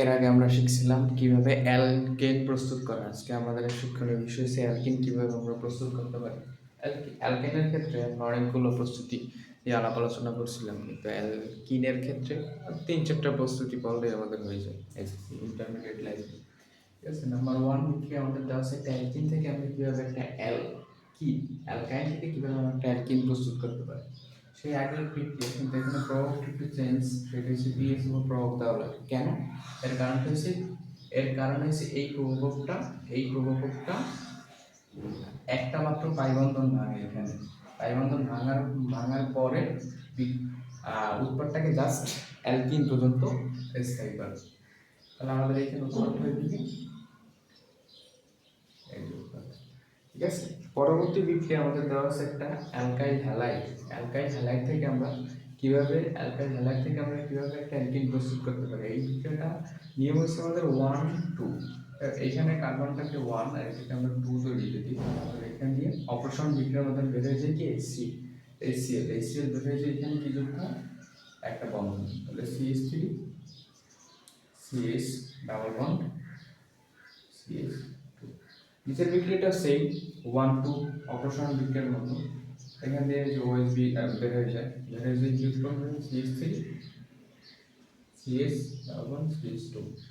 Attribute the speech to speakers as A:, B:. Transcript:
A: এর আগে আমরা শিখছিলাম কীভাবে অ্যালকেন প্রস্তুত করা। আজকে আমাদের শিক্ষণীয় বিষয় হচ্ছে অ্যালকিন, কীভাবে আমরা প্রস্তুত করতে পারি। অ্যালকেনের ক্ষেত্রে আমরা অনেকগুলো প্রস্তুতি আলাপ আলোচনা করছিলাম, কিন্তু অ্যালকিনের ক্ষেত্রে তিন চারটা প্রস্তুতি পড়লেই আমাদের হয়ে যায়। ইন্টারমিডিয়েট লাইফ ঠিক আছে? নাম্বার ওয়ান বিক্রিয়া আমাদের দেওয়া আছে? অ্যালকিন থেকে আমরা কীভাবে একটা অ্যালকিন অ্যালকাইন থেকে কীভাবে আমরা একটা অ্যালকিন প্রস্তুত করতে পারি? সেই আগের বিক্রিয়া কিন্তু এখানে প্রভাবটা একটু চেঞ্জ সেটা হচ্ছে বিএস প্রভাব দেওয়া লাগে কেন? এর কারণটা হচ্ছে, এর কারণ হচ্ছে এই প্রভাবকটা এই প্রভাবকটা একটা মাত্র পাইবন্ধন ভাঙে এখানে। পাইবন্ধন ভাঙার ভাঙার পরে উৎপাদটাকে জাস্ট অ্যালকিন পর্যন্ত স্থায়ী করে। তাহলে আমাদের এখানে উৎপাদ হয়ে দিকে এই যে উৎপাদ। ঠিক আছে? পরবর্তী বিক্রিয়া আমাদের দেওয়া আছে একটা অ্যালকাইল হ্যালাইড। অ্যালকাইল হ্যালাইড থেকে আমরা কীভাবে অ্যালকাইল হ্যালাইড থেকে আমরা কীভাবে একটা অ্যালকিন প্রস্তুত করতে পারি? এই বিক্রিয়াটা নিয়ম হচ্ছে আমাদের ওয়ান টু এইখানে কার্বনটাকে ওয়ান আর এটাকে আমরা টু তৈরি যদি এখান দিয়ে অপারেশন বিক্রিয়ার মধ্যে বের হয়ে যায় কি এসি এসিএল এসিএল বের হয়ে যায় এখানে কি যুক্ত? একটা বন্ধন। তাহলে CS three CS double bond নিচের বিক্রিয়াটা সেই ওয়ান টু অপারেশন বিক্রিয়ার মতো। এখান দিয়ে যে ওএসবি বের হয়ে যায় বের হয়ে যায় কি উৎপন্ন CS three CS bond CS two